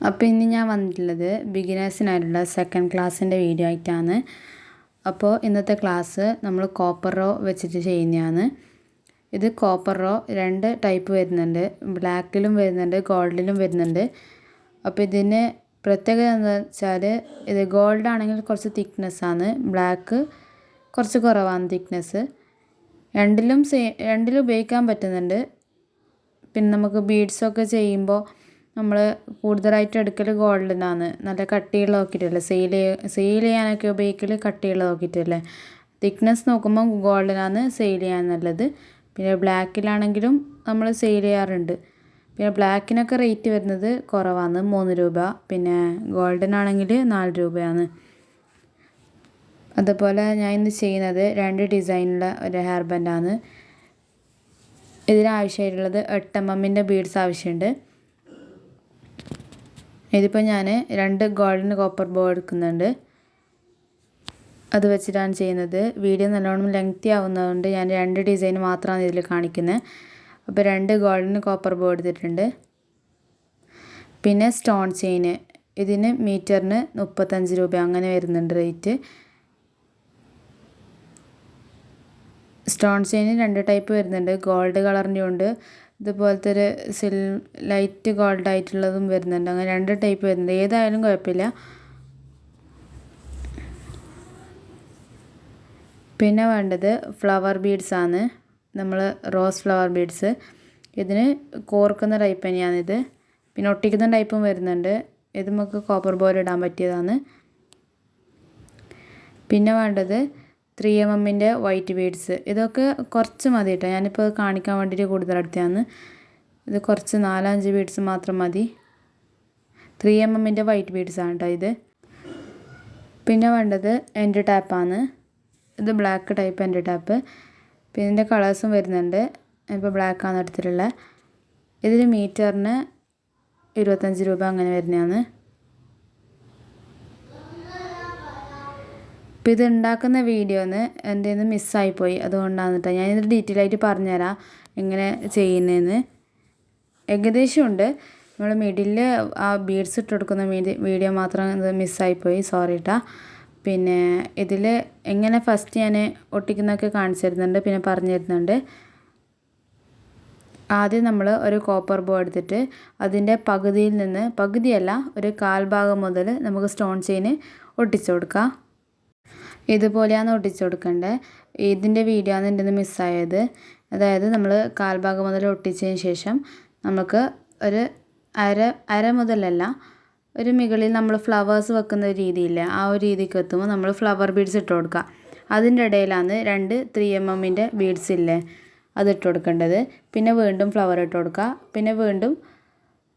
അപ്പോൾ ഇന്ന് ഞാൻ വന്നിട്ടുള്ളത് ബിഗിനേഴ്സിനായിട്ടുള്ള സെക്കൻഡ് ക്ലാസ്സിന്റെ വീഡിയോ ആയിട്ടാണ്. അപ്പോൾ ഇന്നത്തെ ക്ലാസ് നമ്മൾ കോപ്പർ റോ വെച്ചിട്ട് ചെയ്യുന്നതാണ്. ഇത് കോപ്പർ റോ രണ്ട് ടൈപ്പ് വരുന്നുണ്ട്. ബ്ലാക്കിലും വരുന്നുണ്ട് ഗോൾഡിലും വരുന്നുണ്ട്. അപ്പോൾ ഇതിന് പ്രത്യേകത എന്താ വെച്ചാൽ ഇത് ഗോൾഡ് ആണെങ്കിൽ കുറച്ച് തിക്നെസ്സാണ് ബ്ലാക്ക് കുറച്ച് കുറവാണ് തിക്നെസ് രണ്ടിലും സെയി രണ്ടിലും ഉപയോഗിക്കാൻ പറ്റുന്നുണ്ട്. പിന്നെ നമുക്ക് ബീഡ്സൊക്കെ ചെയ്യുമ്പോൾ നമ്മൾ കൂടുതലായിട്ട് എടുക്കൽ ഗോൾഡിനാണ് നല്ല കട്ടിയുള്ള നോക്കിയിട്ടല്ലേ? സെയിൽ സെയിൽ ചെയ്യാനൊക്കെ ഉപയോഗിക്കൽ കട്ടിയുള്ള നോക്കിയിട്ടല്ലേ? തിക്നെസ് നോക്കുമ്പോൾ ഗോൾഡിനാണ് സെയിൽ ചെയ്യാൻ നല്ലത്. പിന്നെ ബ്ലാക്കിലാണെങ്കിലും നമ്മൾ സെയിൽ ചെയ്യാറുണ്ട്. പിന്നെ ബ്ലാക്കിനൊക്കെ റേറ്റ് വരുന്നത് കുറവാണ്. മൂന്ന് രൂപ. പിന്നെ ഗോൾഡൻ ആണെങ്കിൽ നാല് രൂപയാണ്. അതുപോലെ ഞാൻ ഇന്ന് ചെയ്യുന്നത് രണ്ട് ഡിസൈനുള്ള ഒരു ഹെയർ ബാൻഡാണ് ഇതിനാവശ്യമായിട്ടുള്ളത് എട്ട് എം എമ്മിന്റെ ബീഡ്സ് ആവശ്യമുണ്ട്. ഇതിപ്പോൾ ഞാൻ രണ്ട് ഗോൾഡൻ കോപ്പർ ബോ എടുക്കുന്നുണ്ട്. അത് വെച്ചിട്ടാണ് ചെയ്യുന്നത്. വീഡിയോ നല്ലോണം ലെങ്ത്തി ആവുന്നതുകൊണ്ട് ഞാൻ രണ്ട് ഡിസൈൻ മാത്രമാണ് ഇതിൽ കാണിക്കുന്നത് അപ്പോൾ രണ്ട് ഗോൾഡൻ കോപ്പർ ബോ എടുത്തിട്ടുണ്ട്. പിന്നെ സ്റ്റോൺ ചെയിന് ഇതിന് മീറ്ററിന് മുപ്പത്തഞ്ച് രൂപ. അങ്ങനെ വരുന്നുണ്ട് റേറ്റ് സ്റ്റോൺ ചെയിൻ രണ്ട് ടൈപ്പ് വരുന്നുണ്ട്. ഗോൾഡ് കളറിന്റെ ഉണ്ട്. ഇതുപോലത്തെ ഒരു സിൽ ലൈറ്റ് ഗോൾഡ് ആയിട്ടുള്ളതും വരുന്നുണ്ട്. അങ്ങനെ രണ്ട് ടൈപ്പ് വരുന്നുണ്ട്. ഏതായാലും കുഴപ്പമില്ല. പിന്നെ വേണ്ടത് ഫ്ലവർ ബീഡ്സ് ആണ്. നമ്മൾ റോസ് ഫ്ലവർ ബീഡ്സ്. ഇതിന് കോർക്കുന്ന ടൈപ്പ് തന്നെയാണിത് പിന്നെ ഒട്ടിക്കുന്ന ടൈപ്പും വരുന്നുണ്ട്. ഇത് നമുക്ക് കോപ്പർ ബോൾ ഇടാൻ പറ്റിയതാണ്. പിന്നെ വേണ്ടത് ത്രീ എം എമ്മിന്റെ വൈറ്റ് ബീഡ്സ്. ഇതൊക്കെ കുറച്ച് മതി കേട്ടോ ഞാനിപ്പോൾ കാണിക്കാൻ വേണ്ടിയിട്ട് കൂടുതൽ എടുത്തതാണ് ഇത് കുറച്ച് നാലഞ്ച് ബീഡ്സ് മാത്രം മതി. ത്രീ എം എമ്മിന്റെ വൈറ്റ് ബീഡ്സ് ആണ് കേട്ടോ ഇത്. പിന്നെ വേണ്ടത് എന്റെ ടാപ്പാണ് ഇത് ബ്ലാക്ക് ടൈപ്പ് എന്റെ ടാപ്പ്. പിന്നെ ഇതിന്റെ കളേഴ്സും വരുന്നുണ്ട്. ഇപ്പോൾ ബ്ലാക്കാണ് എടുത്തിട്ടുള്ളത് ഇതിന് മീറ്ററിന് ഇരുപത്തഞ്ച് രൂപ അങ്ങനെ വരുന്നതാണ്. അപ്പോൾ ഇത് ഉണ്ടാക്കുന്ന വീഡിയോന്ന് എന്റെ മിസ്സായി മിസ്സായിപ്പോയി. അതുകൊണ്ടാണ് കേട്ടോ ഞാനിത് ഡീറ്റെയിൽ ആയിട്ട് പറഞ്ഞുതരാം എങ്ങനെ ചെയ്യുന്നതെന്ന് ഏകദേശം ഉണ്ട് നമ്മൾ മിഡിൽ ആ ബീഡ്സ് ഇട്ട് കൊടുക്കുന്ന വീഡിയോ മാത്രം ഇത് മിസ്സായിപ്പോയി. സോറി കേട്ടോ പിന്നെ ഇതിൽ എങ്ങനെ ഫസ്റ്റ് ഞാൻ ഒട്ടിക്കുന്നതൊക്കെ കാണിച്ചു തരുന്നുണ്ട് പിന്നെ പറഞ്ഞു തരുന്നുണ്ട് ആദ്യം നമ്മൾ ഒരു കോപ്പർ ബോ എടുത്തിട്ട് അതിന്റെ പകുതിയിൽ നിന്ന് പകുതിയല്ല ഒരു കാൽഭാഗം മുതൽ നമുക്ക് സ്റ്റോൺ ചെയിന് ഒട്ടിച്ചു കൊടുക്കാം. ഇതുപോലെയാണ് ഒട്ടിച്ചു കൊടുക്കേണ്ടത് ഇതിന്റെ വീഡിയോ ആണ് എന്റെ മിസ്സായത് അതായത് നമ്മൾ കാൽഭാഗം മുതൽ ഒട്ടിച്ചതിന് ശേഷം നമുക്ക് ഒരു അര അര മുതലല്ല ഒരു മുകളിൽ നമ്മൾ ഫ്ലവേഴ്സ് വെക്കുന്ന ഒരു രീതിയില്ല ആ ഒരു രീതിക്ക് എത്തുമ്പോൾ നമ്മൾ ഫ്ലവർ ബീഡ്സ് ഇട്ട് കൊടുക്കുക. അതിന്റെ ഇടയിലാണ് രണ്ട് ത്രീ എം എമ്മിന്റെ ബീഡ്സ് ഇല്ലേ അത് ഇട്ട് കൊടുക്കേണ്ടത്. പിന്നെ വീണ്ടും ഫ്ലവർ ഇട്ട് കൊടുക്കുക. പിന്നെ വീണ്ടും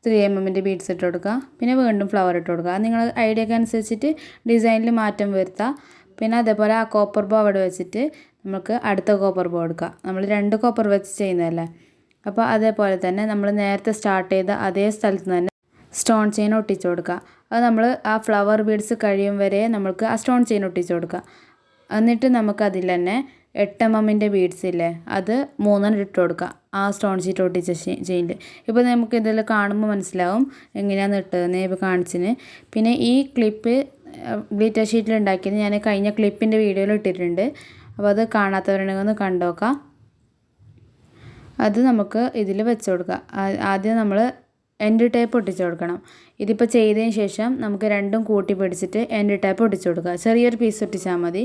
ത്രീ എം എമ്മിന്റെ ബീഡ്സ് ഇട്ട് കൊടുക്കുക. പിന്നെ വീണ്ടും ഫ്ലവർ ഇട്ട് കൊടുക്കുക. നിങ്ങൾ ഐഡിയക്ക് അനുസരിച്ചിട്ട് ഡിസൈനിൽ മാറ്റം വരുത്താം. പിന്നെ അതേപോലെ ആ കോപ്പർ ബോ അവിടെ വെച്ചിട്ട് നമുക്ക് അടുത്ത കോപ്പർ ബോ എടുക്കാം. നമ്മൾ രണ്ട് കോപ്പർ വെച്ച് ചെയ്യുന്നതല്ലേ? അപ്പോൾ അതേപോലെ തന്നെ നമ്മൾ നേരത്തെ സ്റ്റാർട്ട് ചെയ്ത അതേ സ്ഥലത്ത് തന്നെ സ്റ്റോൺ ചെയിൻ ഒട്ടിച്ചു കൊടുക്കുക അത് നമ്മൾ ആ ഫ്ലവർ ബീഡ്സ് കഴിയും വരെ നമുക്ക് ആ സ്റ്റോൺ ചെയിൻ ഒട്ടിച്ചു കൊടുക്കുക എന്നിട്ട് നമുക്ക് അതിൽ തന്നെ എട്ട് എം എമ്മിന്റെ ബീഡ്സ് ഇല്ലേ അത് മൂന്നെണ്ണം ഇട്ട് കൊടുക്കുക ആ സ്റ്റോൺ ഷീറ്റ് ഒട്ടിച്ച ചെയിൻ ഇപ്പോൾ നമുക്ക് ഇതിൽ കാണുമ്പോൾ മനസ്സിലാവും എങ്ങനെയാണ് ഇട്ടതെന്ന് ഇപ്പോൾ കാണിച്ചിന്. പിന്നെ ഈ ക്ലിപ്പ് ഗ്ലിറ്റർ ഷീറ്റിൽ ഉണ്ടാക്കിയത് ഞാൻ കഴിഞ്ഞ ക്ലിപ്പിന്റെ വീഡിയോയിൽ ഇട്ടിട്ടുണ്ട്. അപ്പോൾ അത് കാണാത്തവരുണ്ടെങ്കിൽ ഒന്ന് കണ്ടുനോക്കാം അത് നമുക്ക് ഇതിൽ വെച്ച് കൊടുക്കുക ആദ്യം നമ്മൾ എൻഡ് ടേപ്പ് ഒട്ടിച്ച് കൊടുക്കണം. ഇതിപ്പോൾ ചെയ്തതിന് ശേഷം നമുക്ക് രണ്ടും കൂട്ടി പിടിച്ചിട്ട് എൻഡ് ടേപ്പ് ഒട്ടിച്ച് കൊടുക്കുക ചെറിയൊരു പീസ് ഒട്ടിച്ചാൽ മതി.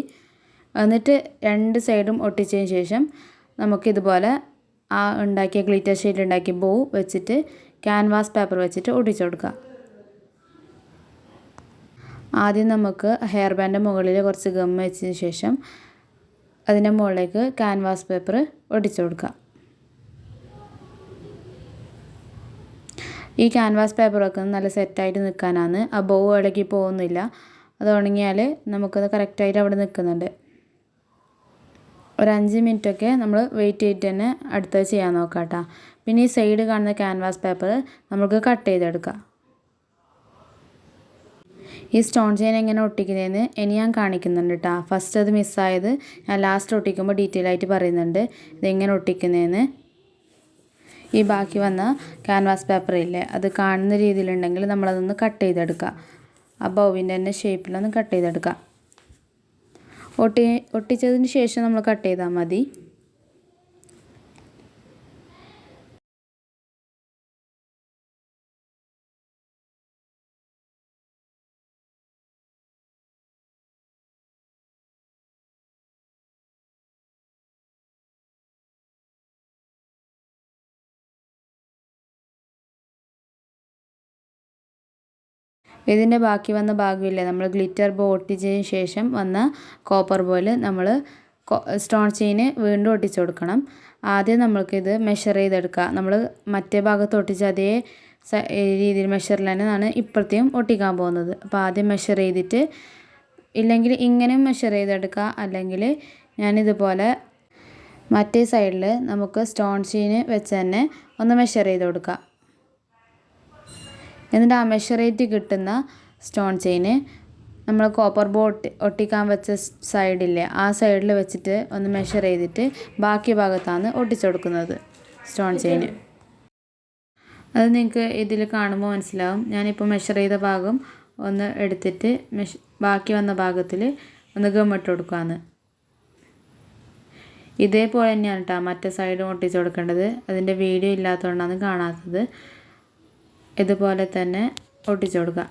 എന്നിട്ട് രണ്ട് സൈഡും ഒട്ടിച്ചതിന് ശേഷം നമുക്കിതുപോലെ ആ ഉണ്ടാക്കിയ ഗ്ലിറ്റർ ഷീറ്റ് ഉണ്ടാക്കിയ ബോ വെച്ചിട്ട് ക്യാൻവാസ് പേപ്പർ വെച്ചിട്ട് ഒട്ടിച്ചു കൊടുക്കുക ആദ്യം നമുക്ക് ഹെയർ ബാൻഡ് മുകളിൽ കുറച്ച് ഗം വെച്ചതിന് ശേഷം അതിന്റെ മുകളിലേക്ക് ക്യാൻവാസ് പേപ്പർ ഒട്ടിച്ചു കൊടുക്കുക ഈ ക്യാൻവാസ് പേപ്പറൊക്കെ നല്ല സെറ്റായിട്ട് നിൽക്കാനാണ്. ആ ബോ ഇടയ്ക്ക് പോകുന്നില്ല. അത് ഉണങ്ങിയാൽ നമുക്കത് കറക്റ്റായിട്ട് അവിടെ നിൽക്കുന്നുണ്ട്. ഒരു അഞ്ച് മിനിറ്റൊക്കെ നമ്മൾ വെയിറ്റ് ചെയ്തിട്ട് തന്നെ അടുത്തത് ചെയ്യാൻ നോക്കാം കേട്ടോ. പിന്നെ ഈ സൈഡ് കാണുന്ന ക്യാൻവാസ് പേപ്പർ നമുക്ക് കട്ട് ചെയ്തെടുക്കാം. ഈ സ്റ്റോൺ ചെയിൻ എങ്ങനെ ഒട്ടിക്കുന്നതെന്ന് ഇനി ഞാൻ കാണിക്കുന്നുണ്ട് കേട്ടോ ഫസ്റ്റ് അത് മിസ്സായത് ഞാൻ ലാസ്റ്റ് ഒട്ടിക്കുമ്പോൾ ഡീറ്റെയിൽ ആയിട്ട് പറയുന്നുണ്ട് ഇതെങ്ങനെ ഒട്ടിക്കുന്നതെന്ന്. ഈ ബാക്കി വന്ന ക്യാൻവാസ് പേപ്പർ ഇല്ലേ അത് കാണുന്ന രീതിയിലുണ്ടെങ്കിൽ നമ്മളതൊന്ന് കട്ട് ചെയ്തെടുക്കുക ആ ബൗവിന്റെ തന്നെ ഷേപ്പിലൊന്ന് കട്ട് ചെയ്തെടുക്കുക ഒട്ടി ഒട്ടിച്ചതിന് ശേഷം നമ്മൾ കട്ട് ചെയ്താൽ മതി. ഇതിന്റെ ബാക്കി വന്ന ഭാഗമില്ലേ? നമ്മൾ ഗ്ലിറ്റർ ബോ ഒട്ടിച്ചതിന് ശേഷം വന്ന കോപ്പർ ബോയിൽ നമ്മൾ സ്റ്റോൺ ചെയിന് വീണ്ടും ഒട്ടിച്ചു കൊടുക്കണം. ആദ്യം നമ്മൾക്കിത് മെഷർ ചെയ്തെടുക്കുക. നമ്മൾ മറ്റേ ഭാഗത്ത് ഒട്ടിച്ച അതേ രീതിയിൽ മെഷറിൽ തന്നെയാണ് ഇപ്പോഴത്തെയും ഒട്ടിക്കാൻ പോകുന്നത്. അപ്പോൾ ആദ്യം മെഷർ ചെയ്തിട്ട് ഇല്ലെങ്കിൽ ഇങ്ങനെയും മെഷർ ചെയ്തെടുക്കുക. അല്ലെങ്കിൽ ഞാനിതുപോലെ മറ്റേ സൈഡിൽ നമുക്ക് സ്റ്റോൺ ചെയിന് വെച്ച് തന്നെ ഒന്ന് മെഷർ ചെയ്ത് കൊടുക്കുക. എന്നിട്ട് ആ മെഷറേറ്റ് കിട്ടുന്ന സ്റ്റോൺ ചെയിന് നമ്മൾ കോപ്പർ ബോട്ട് ഒട്ടിക്കാൻ വെച്ച സൈഡില്ലേ ആ സൈഡിൽ വെച്ചിട്ട് ഒന്ന് മെഷർ ചെയ്തിട്ട് ബാക്കി ഭാഗത്താണ് ഒട്ടിച്ചെടുക്കുന്നത് സ്റ്റോൺ ചെയിന് അത് നിങ്ങൾക്ക് ഇതിൽ കാണുമ്പോൾ മനസ്സിലാവും. ഞാനിപ്പോൾ മെഷർ ചെയ്ത ഭാഗം ഒന്ന് എടുത്തിട്ട് മെഷ് ബാക്കി വന്ന ഭാഗത്തിൽ ഒന്ന് ഗമ്മിട്ട് കൊടുക്കുകയാണ് ഇതേപോലെ തന്നെയാണ് കേട്ടോ മറ്റേ സൈഡും ഒട്ടിച്ചു കൊടുക്കേണ്ടത്. അതിന്റെ വീഡിയോ ഇല്ലാത്തതുകൊണ്ടാണ് കാണാത്തത്. ഇതുപോലെ തന്നെ ഒട്ടിച്ചു കൊടുക്കുക.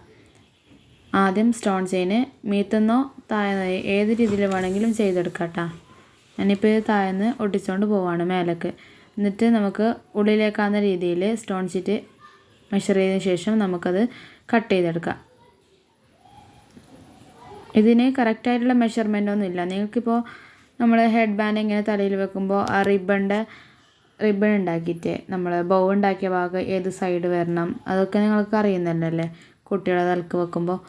ആദ്യം സ്റ്റോൺ ചെയിന് മീത്തുന്നോ താഴ്ന്നോ ഏത് രീതിയിൽ വേണമെങ്കിലും ചെയ്തെടുക്കാം കേട്ടോ. ഞാനിപ്പോൾ ഇത് താഴ്ന്ന് ഒട്ടിച്ചുകൊണ്ട് പോവാണ് മേലേക്ക്. എന്നിട്ട് നമുക്ക് ഉള്ളിലേക്കാവുന്ന രീതിയിൽ സ്റ്റോൺ ഷീറ്റ് മെഷർ ചെയ്തതിന് ശേഷം നമുക്കത് കട്ട് ചെയ്തെടുക്കാം. ഇതിന് കറക്റ്റായിട്ടുള്ള മെഷർമെന്റ് ഒന്നും ഇല്ല നിങ്ങൾക്കിപ്പോൾ നമ്മൾ ഹെഡ് ബാൻഡ് ഇങ്ങനെ തലയിൽ വെക്കുമ്പോൾ ആ റിബണിന്റെ റിബൺ ഉണ്ടാക്കിയിട്ട് നമ്മൾ ബൗ ഉണ്ടാക്കിയ ഭാഗം ഏത് സൈഡ് വരണം അതൊക്കെ നിങ്ങൾക്ക് അറിയുന്നുണ്ടല്ലേ കുട്ടികളെ തലക്ക് വെക്കുമ്പോൾ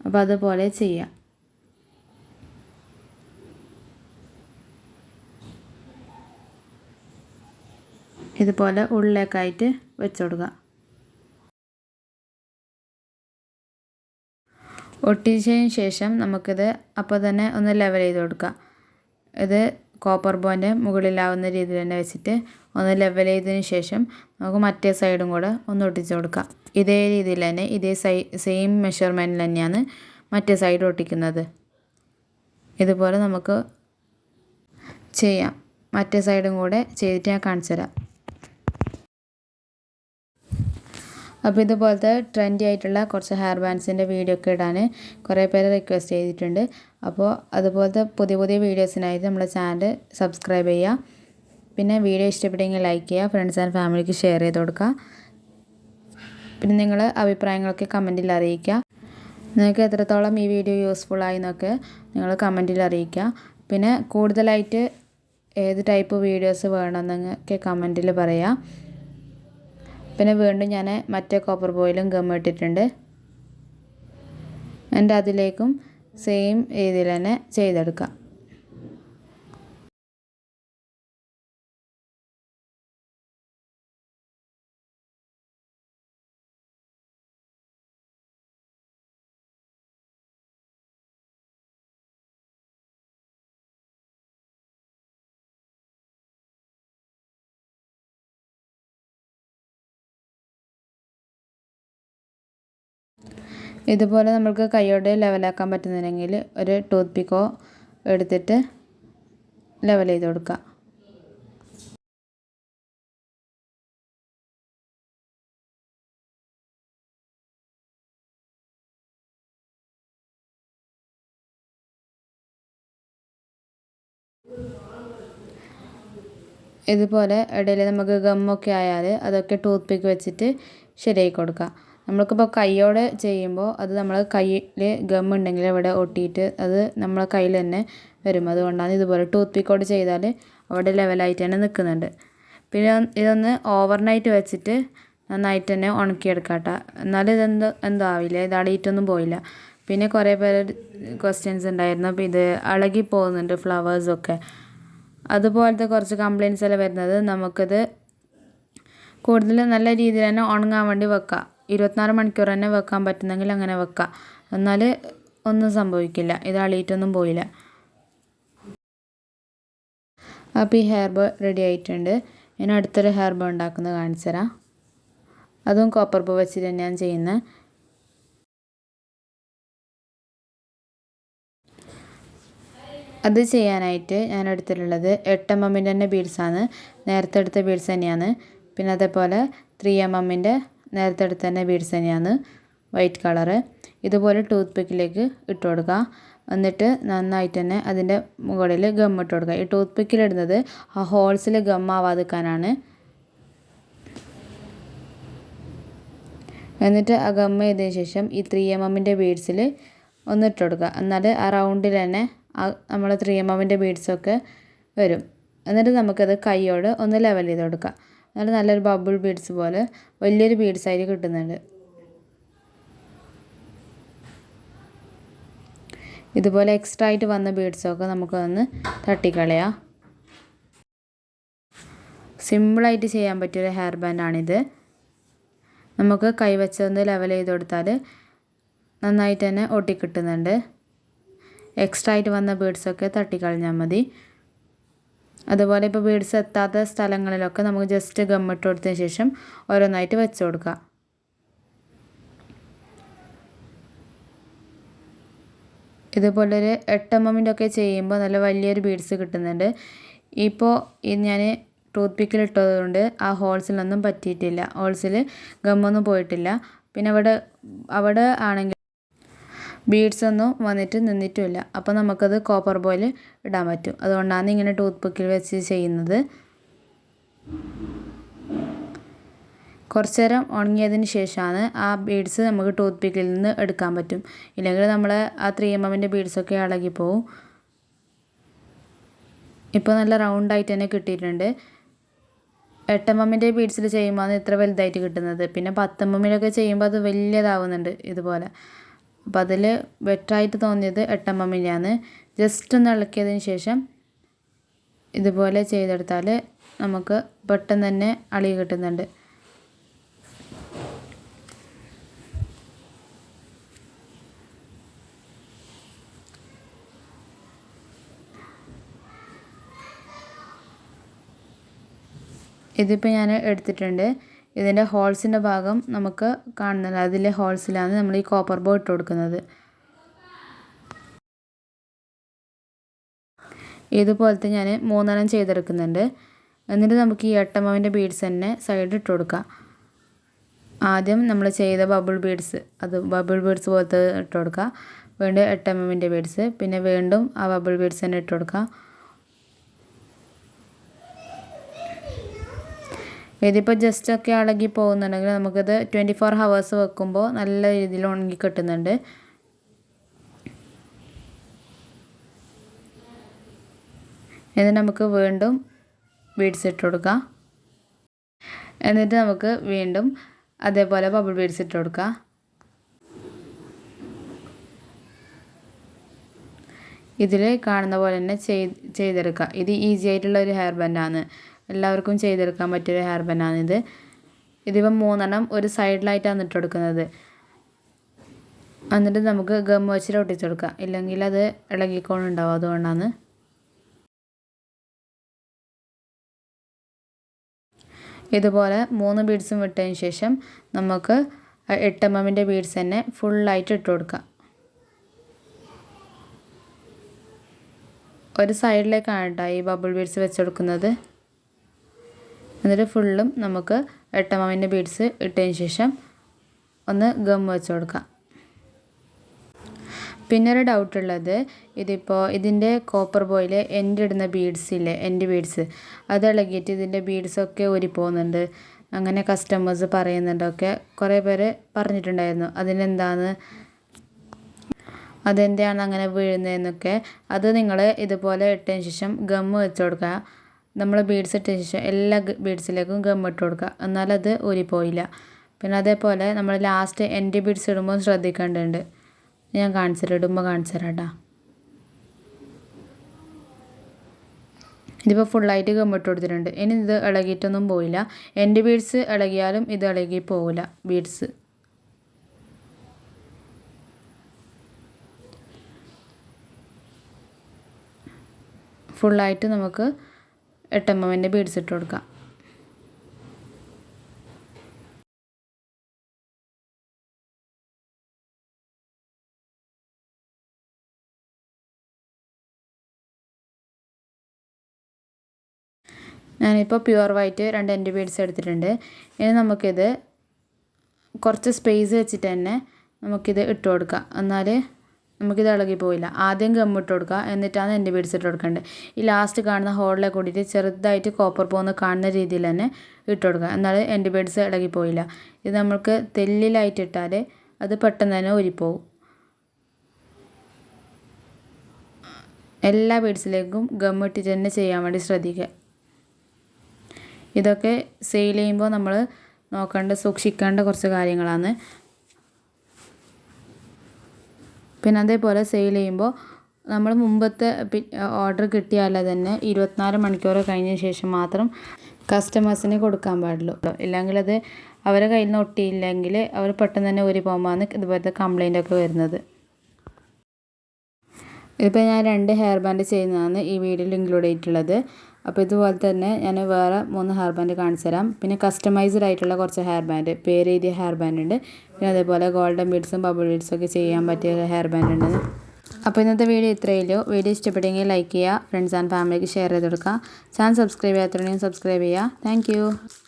അപ്പോൾ അതുപോലെ ചെയ്യാം. ഇതുപോലെ ഉള്ളിലേക്കായിട്ട് വെച്ച് കൊടുക്കുക. ഒട്ടിച്ചതിന് ശേഷം നമുക്കിത് അപ്പോൾ തന്നെ ഒന്ന് ലെവൽ ചെയ്ത് കൊടുക്കാം ഇത് കോപ്പർ ബോന്റെ മുകളിലാവുന്ന രീതിയിൽ തന്നെ വെച്ചിട്ട് ഒന്ന് ലെവൽ ചെയ്തതിന് ശേഷം നമുക്ക് മറ്റേ സൈഡും കൂടെ ഒന്ന് ഒട്ടിച്ച് കൊടുക്കാം. ഇതേ രീതിയിൽ തന്നെ ഇതേ സൈ സെയിം മെഷർമെന്റിൽ തന്നെയാണ് മറ്റേ സൈഡ് ഒട്ടിക്കുന്നത്. ഇതുപോലെ നമുക്ക് ചെയ്യാം. മറ്റേ സൈഡും കൂടെ ചെയ്തിട്ട് ഞാൻ കാണിച്ചു തരാം അപ്പോൾ ഇതുപോലത്തെ ട്രെൻഡി ആയിട്ടുള്ള കുറച്ച് ഹെയർ ബാൻഡ്സിന്റെ വീഡിയോ ഒക്കെ ഇടാൻ കുറേ പേര് റിക്വസ്റ്റ് ചെയ്തിട്ടുണ്ട്. അപ്പോൾ അതുപോലത്തെ പുതിയ പുതിയ വീഡിയോസിനായിട്ട് നമ്മുടെ ചാനൽ സബ്സ്ക്രൈബ് ചെയ്യുക. പിന്നെ വീഡിയോ ഇഷ്ടപ്പെട്ടെങ്കിൽ ലൈക്ക് ചെയ്യുക ഫ്രണ്ട്സ് ആൻഡ് ഫാമിലിക്ക് ഷെയർ ചെയ്ത് കൊടുക്കുക. പിന്നെ നിങ്ങൾ അഭിപ്രായങ്ങളൊക്കെ കമന്റിൽ അറിയിക്കുക. നിങ്ങൾക്ക് എത്രത്തോളം ഈ വീഡിയോ യൂസ്ഫുൾ ആയി എന്നൊക്കെ നിങ്ങൾ കമന്റിൽ അറിയിക്കുക. പിന്നെ കൂടുതലായിട്ട് ഏത് ടൈപ്പ് വീഡിയോസ് വേണമെന്നൊക്കെ കമന്റിൽ പറയാം. പിന്നെ വീണ്ടും ഞാൻ മറ്റേ കോപ്പർ ബോയിലും ഗം ഇട്ടിട്ടുണ്ട്. എന്റെ അതിലേക്കും സെയിം രീതിയിൽ തന്നെ ചെയ്തെടുക്കാം. ഇതുപോലെ നമുക്ക് കൈയോടെ ലെവലാക്കാൻ പറ്റുന്നില്ലെങ്കിൽ ഒരു ടൂത്ത് പിക്കോ എടുത്തിട്ട് ലെവൽ ചെയ്ത് കൊടുക്കുക. ഇതുപോലെ ഇടയിൽ നമുക്ക് ഗമ്മൊക്കെ ആയാൽ അതൊക്കെ ടൂത്ത് പിക്ക് വെച്ചിട്ട് ശരിയാക്കി കൊടുക്കുക. നമ്മൾക്കിപ്പോൾ കൈയോടെ ചെയ്യുമ്പോൾ അത് നമ്മൾ കയ്യിൽ ഗം ഉണ്ടെങ്കിൽ അവിടെ ഒട്ടിയിട്ട് അത് നമ്മളെ കയ്യിൽ തന്നെ വരും. അതുകൊണ്ടാണ് ഇതുപോലെ ടൂത്ത് പിക്കോട് ചെയ്താൽ അവിടെ ലെവലായിട്ട് തന്നെ നിൽക്കുന്നുണ്ട് പിന്നെ ഇതൊന്ന് ഓവർനൈറ്റ് വെച്ചിട്ട് നന്നായിട്ട് തന്നെ ഉണക്കിയെടുക്കാം കേട്ടോ എന്നാലും ഇതെന്തോ എന്തോ ആവില്ല ഇത് അടിയിട്ടൊന്നും പോയില്ല. പിന്നെ കുറേ പേര് ക്വസ്റ്റ്യൻസ് ഉണ്ടായിരുന്നു. അപ്പോൾ ഇത് അളകി പോകുന്നുണ്ട് ഫ്ലവേഴ്സൊക്കെ അതുപോലത്തെ കുറച്ച് കംപ്ലയിൻസ് എല്ലാം വരുന്നത്? നമുക്കിത് കൂടുതൽ നല്ല രീതിയിൽ തന്നെ ഉണങ്ങാൻ വേണ്ടി വെക്കാം. ഇരുപത്തിനാല് മണിക്കൂർ തന്നെ വെക്കാൻ പറ്റുന്നെങ്കിൽ അങ്ങനെ വെക്കാം. എന്നാൽ ഒന്നും സംഭവിക്കില്ല. ഇത് അളിയിട്ടൊന്നും പോയില്ല. അപ്പോൾ ഈ ഹെയർ ബോ റെഡി ആയിട്ടുണ്ട്. ഞാൻ അടുത്തൊരു ഹെയർ ബോ ഉണ്ടാക്കുന്നത് കാണിച്ചു തരാം. അതും കോപ്പർ ബോ വെച്ച് തന്നെയാണ് ചെയ്യുന്നത് അത് ചെയ്യാനായിട്ട് ഞാൻ എടുത്തിട്ടുള്ളത് എട്ട് എം എമ്മിന്റെ തന്നെ ബീഡ്സാണ് നേരത്തെ എടുത്ത ബീഡ്സ് തന്നെയാണ്. പിന്നെ അതേപോലെ ത്രീ എം എമ്മിന്റെ നേരത്തെ എടുത്ത തന്നെ ബീഡ്സ് തന്നെയാണ്. വൈറ്റ് കളറ് ഇതുപോലെ ടൂത്ത് പിക്കിലേക്ക് ഇട്ട് കൊടുക്കുക. എന്നിട്ട് നന്നായിട്ട് തന്നെ അതിന്റെ മുകളിൽ ഗം ഇട്ട് കൊടുക്കുക. ഈ ടൂത്ത് പിക്കിലിടുന്നത് ആ ഹോൾസിൽ ഗം ആവാതിരിക്കാനാണ്. എന്നിട്ട് ആ ഗം ചെയ്തതിന് ശേഷം ഈ ത്രീ എം എമ്മിന്റെ ബീഡ്സിൽ ഒന്ന് ഇട്ട് കൊടുക്കുക. എന്നാൽ ആ റൗണ്ടിൽ തന്നെ ആ നമ്മൾ ത്രീ എം എമ്മിന്റെ ബീഡ്സൊക്കെ വരും. എന്നിട്ട് നമുക്കത് കൈയോട് ഒന്ന് ലെവൽ ചെയ്ത് കൊടുക്കാം എന്നിട്ട് നല്ലൊരു ബബിൾ ബീഡ്സ് പോലെ വലിയൊരു ബീഡ്സ് ആയിട്ട് കിട്ടുന്നുണ്ട്. ഇതുപോലെ എക്സ്ട്രാ ആയിട്ട് വന്ന ബീഡ്സൊക്കെ നമുക്ക് ഒന്ന് തട്ടിക്കളയാം. സിമ്പിളായിട്ട് ചെയ്യാൻ പറ്റിയൊരു ഹെയർ ബാൻഡാണിത് നമുക്ക് കൈവച്ചൊന്ന് ലെവൽ ചെയ്ത് കൊടുത്താൽ നന്നായിട്ട് തന്നെ ഒട്ടിക്കിട്ടുന്നുണ്ട്. എക്സ്ട്രാ ആയിട്ട് വന്ന ബീഡ്സൊക്കെ തട്ടിക്കളഞ്ഞാൽ മതി. അതുപോലെ ഇപ്പോൾ ബീഡ്സ് എത്താത്ത സ്ഥലങ്ങളിലൊക്കെ നമുക്ക് ജസ്റ്റ് ഗമ്മിട്ട് കൊടുത്തതിന് ശേഷം ഓരോന്നായിട്ട് വെച്ച് കൊടുക്കുക. ഇതുപോലൊരു എം ഒക്കെ ചെയ്യുമ്പോൾ നല്ല വലിയൊരു ബീഡ്സ് കിട്ടുന്നുണ്ട്. ഇപ്പോൾ ഞാൻ ടൂത്ത് പിക്കിൽ ഇട്ടതുകൊണ്ട് ആ ഹോൾസിലൊന്നും പറ്റിയിട്ടില്ല. ഹോൾസിൽ ഗമ്മൊന്നും പോയിട്ടില്ല. പിന്നെ അവിടെ അവിടെ ആണെങ്കിൽ ബീഡ്സ് ഒന്നും വന്നിട്ട് നിന്നിട്ടുമില്ല. അപ്പോൾ നമുക്കത് കോപ്പർ ബോയിൽ ഇടാൻ പറ്റും. അതുകൊണ്ടാണ് ഇങ്ങനെ ടൂത്ത് പിക്കിൽ വെച്ച് ചെയ്യുന്നത്. കുറച്ച് നേരം ഉണങ്ങിയതിന് ശേഷമാണ് ആ ബീഡ്സ് നമുക്ക് ടൂത്ത് പിക്കിൽ നിന്ന് എടുക്കാൻ പറ്റും. ഇല്ലെങ്കിൽ നമ്മൾ ആ ത്രീ എം എമ്മിന്റെ ബീഡ്സൊക്കെ ഇളകിപ്പോവും ഇപ്പോൾ നല്ല റൗണ്ടായിട്ട് തന്നെ കിട്ടിയിട്ടുണ്ട്. എട്ട് എം എമ്മിന്റെ ബീഡ്സിൽ ചെയ്യുമ്പോൾ ഇത്ര വലുതായിട്ട് കിട്ടുന്നത്. പിന്നെ പത്ത് ചെയ്യുമ്പോൾ അത് വലിയതാവുന്നുണ്ട് ഇതുപോലെ. അപ്പോൾ അതിൽ ബെറ്ററായിട്ട് തോന്നിയത് എട്ട് എം എമ്മിന്റെയാണ് ജസ്റ്റ് ഒന്ന് ഇളക്കിയതിന് ശേഷം ഇതുപോലെ ചെയ്തെടുത്താൽ നമുക്ക് പെട്ടെന്ന് തന്നെ അളി കിട്ടുന്നുണ്ട്. ഇതിപ്പോൾ ഞാൻ എടുത്തിട്ടുണ്ട്. ഇതിന്റെ ഹോൾസിന്റെ ഭാഗം നമുക്ക് കാണുന്നില്ല അതിലെ ഹോൾസിലാണ് നമ്മൾ ഈ കോപ്പർ ബോ ഇട്ട് കൊടുക്കുന്നത്. ഇതുപോലത്തെ ഞാൻ മൂന്നെണ്ണം ചെയ്തെടുക്കുന്നുണ്ട്. എന്നിട്ട് നമുക്ക് ഈ എട്ടമ്മവിന്റെ ബീഡ്സ് തന്നെ സൈഡിൽ ഇട്ട് കൊടുക്കാം. ആദ്യം നമ്മൾ ചെയ്ത ബബിൾ ബീഡ്സ് അത് ബബിൾ ബീഡ്സ് പോലത്തെ ഇട്ട് കൊടുക്കുക വീണ്ടും എട്ടമ്മവിന്റെ ബീഡ്സ് പിന്നെ വീണ്ടും ആ ബബിൾ ബീഡ്സ് തന്നെ ഇട്ട് കൊടുക്കുക ഇതിപ്പോൾ ജസ്റ്റ് ഒക്കെ ഇളകി പോകുന്നുണ്ടെങ്കിൽ നമുക്കത് ട്വന്റി ഫോർ ഹവേഴ്സ് വെക്കുമ്പോൾ നല്ല രീതിയിൽ ഉണങ്ങി കിട്ടുന്നുണ്ട്. ഇത് നമുക്ക് വീണ്ടും ബീഡ്സ് ഇട്ട് കൊടുക്കാം. എന്നിട്ട് നമുക്ക് വീണ്ടും അതേപോലെ ബബിൾ ബീഡ്സ് ഇട്ട് കൊടുക്കാം. ഇതിൽ കാണുന്ന പോലെ തന്നെ ചെയ്ത് ചെയ്തെടുക്കുക ഇത് ഈസി ആയിട്ടുള്ള ഒരു ഹെയർ ബാൻഡാണ് എല്ലാവർക്കും ചെയ്തെടുക്കാൻ പറ്റിയൊരു ഹെയർ ബാൻഡാണിത് ഇതിപ്പം മൂന്നെണ്ണം ഒരു സൈഡിലായിട്ടാണ് ഇട്ട് കൊടുക്കുന്നത് എന്നിട്ട് നമുക്ക് ഗം വെച്ചിട്ട് ഒട്ടിച്ചെടുക്കാം. ഇല്ലെങ്കിൽ അത് ഇളകിക്കോണുണ്ടാവും അതുകൊണ്ടാണ്. ഇതുപോലെ മൂന്ന് ബീഡ്സും വിട്ടതിന് ശേഷം നമുക്ക് എട്ട് ബീഡ്സ് തന്നെ ഫുള്ളായിട്ട് ഇട്ട് കൊടുക്കാം ഒരു സൈഡിലേക്കാണ് കേട്ടോ ഈ ബബിൾ ബീഡ്സ് വെച്ചെടുക്കുന്നത്. എന്നിട്ട് ഫുള്ളും നമുക്ക് എട്ടമാവിന്റെ ബീഡ്സ് ഇട്ടതിന് ശേഷം ഒന്ന് ഗം വെച്ച് കൊടുക്കാം. പിന്നെ ഒരു ഡൗട്ട് ഉള്ളത് ഇതിപ്പോൾ ഇതിന്റെ കോപ്പർ ബോയിൽ എന്റെ ഇടുന്ന ബീഡ്സ് ഇല്ലേ എന്റെ ബീഡ്സ് അത് ഇളകിയിട്ട് ഇതിന്റെ ബീഡ്സൊക്കെ ഊരിപ്പോകുന്നുണ്ട് അങ്ങനെ കസ്റ്റമേഴ്സ് പറയുന്നുണ്ടൊക്കെ കുറേ പേര് പറഞ്ഞിട്ടുണ്ടായിരുന്നു. അതിനെന്താണ്? അതെന്താണ് അങ്ങനെ വീഴുന്നതെന്നൊക്കെ. അത് നിങ്ങൾ ഇതുപോലെ ഇട്ടതിന് ശേഷം ഗം വെച്ച് കൊടുക്കുക. നമ്മൾ ബീഡ്സ് ഇട്ട ശേഷം എല്ലാ ബീഡ്സിലേക്കും ഗം ഇട്ട് കൊടുക്കുക. എന്നാലത് ഊരിപ്പോയില്ല. പിന്നെ അതേപോലെ നമ്മൾ ലാസ്റ്റ് എൻഡ് ബീഡ്സ് ഇടുമ്പോൾ ശ്രദ്ധിക്കേണ്ടതുണ്ട്. ഞാൻ കാണിച്ചു തരാം ഇടുമ്പോൾ കാണിച്ചു തരാം കേട്ടോ ഇതിപ്പോൾ ഫുള്ളായിട്ട് കമ്പിട്ട് കൊടുത്തിട്ടുണ്ട്. ഇനി ഇത് ഇളകിയിട്ടൊന്നും പോയില്ല. എന്റെ ബീഡ്സ് ഇളകിയാലും ഇത് ഇളകി പോവില്ല ബീഡ്സ് ഫുള്ളായിട്ട് നമുക്ക് എട്ട് എം എമ്മിന്റെ ബീഡ്സ് ഇട്ട് കൊടുക്കാം ഞാനിപ്പോൾ പ്യുവർ വൈറ്റ് രണ്ട് എന്റെ ബീഡ്സ് എടുത്തിട്ടുണ്ട്. ഇനി നമുക്കിത് കുറച്ച് സ്പേസ് വെച്ചിട്ട് തന്നെ നമുക്കിത് ഇട്ട് കൊടുക്കാം എന്നാൽ നമുക്കിത് ഇളകി പോയില്ല. ആദ്യം ഗം ഇട്ട് കൊടുക്കുക എന്നിട്ടാണ് എന്റെ ബീഡ്സ് ഇട്ട് കൊടുക്കേണ്ടത് ഈ ലാസ്റ്റ് കാണുന്ന ഹോളിലെ കൂടിയിട്ട് ചെറുതായിട്ട് കോപ്പർ പോകുന്ന കാണുന്ന രീതിയിൽ തന്നെ ഇട്ട് കൊടുക്കുക എന്നാൽ എന്റെ ബീഡ്സ് ഇളകി പോയില്ല. ഇത് നമുക്ക് തെല്ലിലായിട്ട് ഇട്ടാൽ അത് പെട്ടെന്ന് തന്നെ ഉരിപ്പോവും. എല്ലാ ബീഡ്സിലേക്കും ഗം ഇട്ടിട്ട് തന്നെ ചെയ്യാൻ വേണ്ടി ശ്രദ്ധിക്കുക ഇതൊക്കെ സെയിൽ ചെയ്യുമ്പോൾ നമ്മൾ നോക്കേണ്ട സൂക്ഷിക്കേണ്ട കുറച്ച് കാര്യങ്ങളാണ്. പിന്നെ അതേപോലെ സെയിൽ ചെയ്യുമ്പോൾ നമ്മൾ മുമ്പത്തെ ഓർഡർ കിട്ടിയാലേ തന്നെ ഇരുപത്തിനാല് മണിക്കൂർ കഴിഞ്ഞ ശേഷം മാത്രം കസ്റ്റമേഴ്സിന് കൊടുക്കാൻ പാടുള്ളൂ. ഇല്ലെങ്കിൽ അത് അവരെ കയ്യിൽ നിന്ന് ഒട്ടിയില്ലെങ്കിൽ അവർ പെട്ടെന്ന് തന്നെ ഊരി പോകുമ്പോഴാണ് ഇതുപോലത്തെ കംപ്ലൈന്റ് ഒക്കെ വരുന്നത്. ഇതിപ്പോൾ ഞാൻ രണ്ട് ഹെയർ ബാൻഡ് ചെയ്യുന്നതാണ് ഈ വീഡിയോയിൽ ഇൻക്ലൂഡ് ചെയ്തിട്ടുള്ളത് അപ്പോൾ ഇതുപോലെ തന്നെ ഞാൻ വേറെ മൂന്ന് ഹെയർ ബാൻഡ് കാണിച്ചു തരാം. പിന്നെ കസ്റ്റമൈസ്ഡ് ആയിട്ടുള്ള കുറച്ച് ഹെയർ ബാൻഡ് പേര് എഴുതിയ ഹെയർ ബാൻഡ് ഉണ്ട്. പിന്നെ അതേപോലെ ഗോൾഡൻ ബീഡ്സും ബബിൾ ബീഡ്സും ഒക്കെ ചെയ്യാൻ പറ്റിയ ഹെയർ ബാൻഡ് ഉണ്ട്. അപ്പോൾ ഇന്നത്തെ വീഡിയോ ഇത്രയേ ഉള്ളൂ. വീഡിയോ ഇഷ്ടപ്പെട്ടെങ്കിൽ ലൈക്ക് ചെയ്യുക ഫ്രണ്ട്സ് ആൻഡ് ഫാമിലിക്ക് ഷെയർ ചെയ്ത് കൊടുക്കുക. ചാനൽ സബ്സ്ക്രൈബ് ചെയ്യാത്തവരുണ്ടെങ്കിൽ സബ്സ്ക്രൈബ് ചെയ്യുക. താങ്ക്